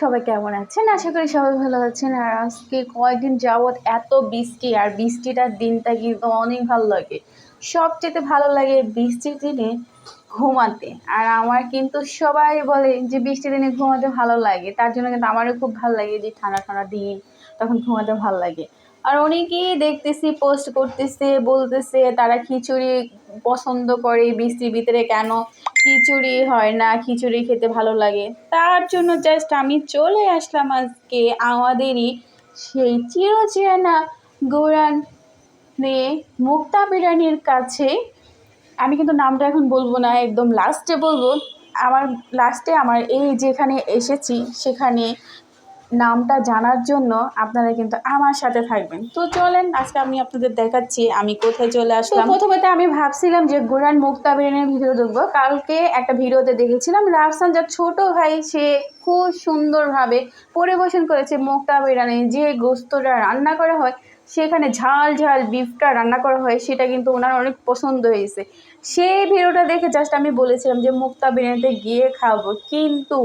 সবাই কেমন আছেন? আশা করি সবাই ভালো আছেন। আর আজকে কয়েকদিন যাবৎ এত বৃষ্টি, আর বৃষ্টিটার দিনটা কিন্তু অনেক ভালো লাগে। সবচেয়ে ভালো লাগে বৃষ্টির দিনে ঘুমাতে। আর আমার কিন্তু সবাই বলে যে বৃষ্টির দিনে ঘুমাতে ভালো লাগে। তার জন্য কিন্তু আমারও খুব ভালো লাগে যে ঠান্ডা ঠান্ডা দিন, তখন ঘুমাতে ভালো লাগে। আর অনেকেই দেখতেছি পোস্ট করতেছে, বলতেছে তারা খিচুড়ি পছন্দ করে বৃষ্টির ভিতরে কেন খিচুড়ি হয় না, খিচুড়ি খেতে ভালো লাগে। তার জন্য জাস্ট আমি চলে আসলাম আজকে আমাদেরই সেই চিরচেনা গৌরান নিয়ে মুক্তা বিরিয়ানির কাছে। আমি কিন্তু নামটা এখন বলব না, একদম লাস্টে বলব। আমার লাস্টে আমার এই যেখানে এসেছি, সেখানে নামটা জানার জন্য আপনারা কিন্তু আমার সাথে থাকবেন। তো চলেন আজকে আমি আপনাদের দেখাচ্ছি আমি কোথায় চলে আসলাম। প্রথমত আমি ভাবছিলাম যে গোরান মুক্তা বিরিয়ানির ভিডিও দেখব। কালকে একটা ভিডিওতে দেখেছিলাম রাফসান যার ছোট ভাই সে খুব সুন্দরভাবে পরিবেশন করেছে মুক্তাবিরানি যে গোস্তটা রান্না করা হয় সেখানে ঝাল ঝাল বিফটা রান্না করা হয়, সেটা কিন্তু ওনার অনেক পছন্দ হয়েছে। সেই ভিডিওটা দেখে জাস্ট আমি বলেছিলাম যে, মুক্তা বিরিয়ানিতে গিয়ে খাব। কিন্তু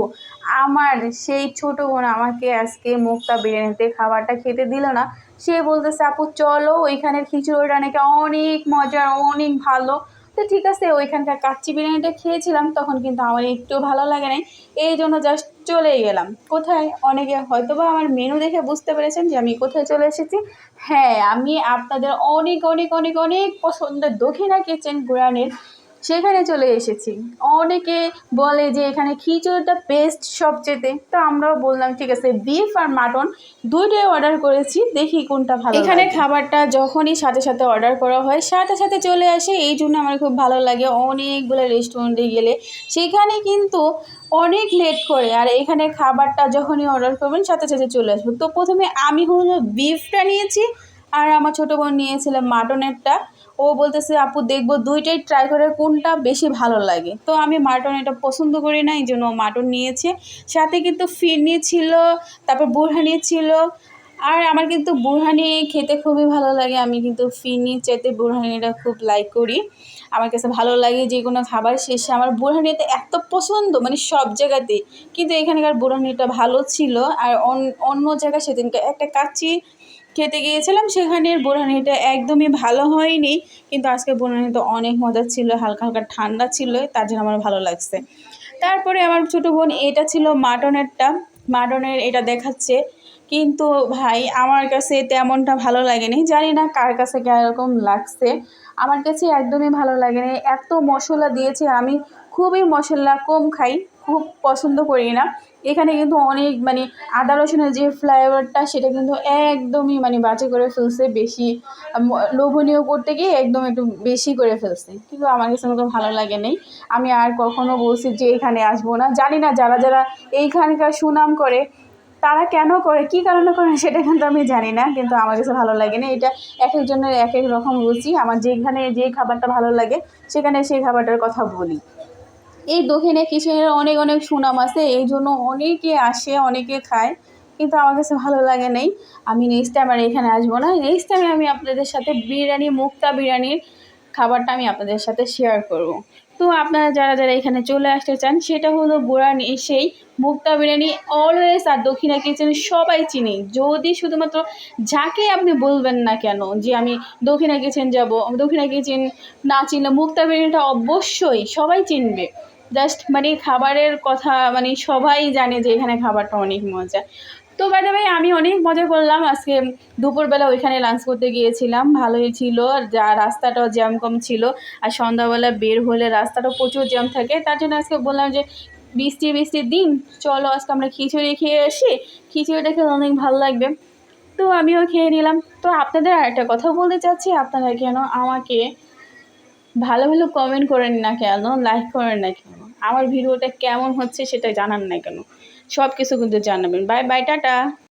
আমার সেই ছোটো বোন আমাকে আজকে মুক্তা বিরিয়ানিতে খাবারটা খেতে দিল না। সে বলতেছে, আপু, চলো, ওইখানের খিচুড়িটা নাকি অনেক মজার, অনেক ভালো। তো ঠিক আছে, ওইখানকার কাচ্চি বিরিয়ানিটা খেয়েছিলাম, তখন কিন্তু আমার একটু ভালো লাগে নাই। এই জন্য জাস্ট চলে গেলাম। কোথায়? অনেকে হয়তো বা আমার মেনু দেখে বুঝতে পেরেছেন যে আমি কোথায় চলে এসেছি। হ্যাঁ আমি আপনাদের অনেক অনেক অনেক অনেক পছন্দের দক্ষিণা কিচেন গুরানের সেখানে চলে এসেছি। অনেকে বলে যে এখানে খিচুড়িটা বেস্ট সবচেয়েতে। তো আমরাও বললাম, ঠিক আছে বিফ আর মাটন দুইটাই অর্ডার করেছি, দেখি কোনটা ভালো এখানে খাবারটা যখনই সাথে সাথে অর্ডার করা হয়, সাথে সাথে চলে আসে। এই জন্য আমার খুব ভালো লাগে অনেকগুলো রেস্টুরেন্টে গেলে। সেখানে কিন্তু অনেক লেট করে আর এখানে খাবারটা যখনই অর্ডার করবেন, সাথে সাথে চলে আসবে। তো প্রথমে আমি হলো বিফটা নিয়েছি আর আমার ছোটো বোন নিয়েছিল মাটনেরটা। ও বলতেছে, আপু, দেখব দুইটাই ট্রাই করে কোনটা বেশি ভালো লাগে? তো আমি মাটন এটা পছন্দ করি না, এই জন্য মাটন নিয়েছে। সাথে কিন্তু ফিরনি ছিল, তারপর বুরহানি ছিল আর আমার কিন্তু বুরহানি খেতে খুবই ভালো লাগে। আমি কিন্তু ফিরনি চাইতে বুরহানিটা খুব লাইক করি। আমার কাছে ভালো লাগে যে কোনো খাবার শেষে। আমার বুরহানিতে এত পছন্দ মানে সব জায়গাতেই। কিন্তু এখানকার বুরহানিটা ভালো ছিল। আর অন্য জায়গায় সেদিনকে একটা কাচ্চি খেতে গিয়েছিলাম। সেখানের বোরহানিটা একদমই ভালো হয়নি। কিন্তু আজকে বোরহানিটা অনেক মজা ছিল, হালকা হালকা ঠান্ডা ছিল। তার জন্য আমার ভালো লাগছে। তারপরে আমার ছোটো বোন, এটা ছিল মাটনেরটা। মাটনের এটা দেখাচ্ছে। কিন্তু ভাই, আমার কাছে তেমনটা ভালো লাগেনি। জানি না কার কাছে কীরকম লাগছে। আমার কাছে একদমই ভালো লাগেনি। এত মশলা দিয়েছে আমি, খুবই মশলা কম খাই, খুব পছন্দ করি না। এখানে কিন্তু অনেক মানে আদা রসুনের যে ফ্লেভারটা সেটা কিন্তু একদমই মানে বাজে করে ফেলছে বেশি। লোভনীয় করতে গিয়ে একদম একটু বেশি করে ফেলছে। কিন্তু আমার কাছে মতো ভালো লাগে নেই আমি আর কখনো বলছি যে এখানে আসব না। জানি না যারা যারা এইখানকার সুনাম করে তারা কেন করে, কী কারণে করে সেটা কিন্তু আমি জানি না, কিন্তু আমার কাছে ভালো লাগে না। এটা এক একজনের এক এক রকম রুচি। আমার যেখানে যে খাবারটা ভালো লাগে, সেখানে সেই খাবারটার কথা বলি। এই দক্ষিণে কিচেনের অনেক অনেক সুনাম আছে, এই জন্য অনেকে আসে, অনেকে খায়, কিন্তু আমার কাছে ভালো লাগে নেই। আমি নেক্সট টাইম আর এখানে আসব না। নেক্সট টাইমে আমি আপনাদের সাথে বিরিয়ানি, মুক্তা বিরিয়ানির খাবারটা আমি আপনাদের সাথে শেয়ার করব। তো আপনারা যারা যারা এখানে চলে আসতে চান, সেটা হলো বুড়ান এসেই মুক্তা বিরিয়ানি অলওয়েজ আর দক্ষিণা কিচেন সবাই চিনি। যদি শুধুমাত্র যাকে আপনি বলবেন না কেন যে আমি দক্ষিণা কিচেন যাব, দক্ষিণা কিচেন না চিনলে মুক্তা বিরিয়ানিটা অবশ্যই সবাই চিনবে। জাস্ট মানে খাবারের কথা মানে সবাই জানে যে এখানে খাবারটা অনেক মজা। তো বাইদে ভাই আমি অনেক মজা করলাম। আজকে দুপুরবেলা ওইখানে লাঞ্চ করতে গিয়েছিলাম। ভালোই ছিল। যা রাস্তাটাও জ্যাম কম ছিল। আর সন্ধ্যাবেলা বের হলে রাস্তাটাও প্রচুর জ্যাম থাকে। তার জন্য আজকে বললাম যে, বৃষ্টি বৃষ্টির দিন। চলো আজকে আমরা খিচুড়ি খেয়ে আসি। খিচুড়িটা খেলে অনেক ভালো লাগবে। তো আমিও খেয়ে নিলাম। তো আপনাদের আর একটা কথা বলতে চাচ্ছি। আপনারা কেন আমাকে ভালো ভালো কমেন্ট করেন না কেন? লাইক করেন না কেন? আমার ভিডিওটা কেমন হচ্ছে সেটা জানান না কেন? সব কিছু কিন্তু জানাবেন। Bye bye tata.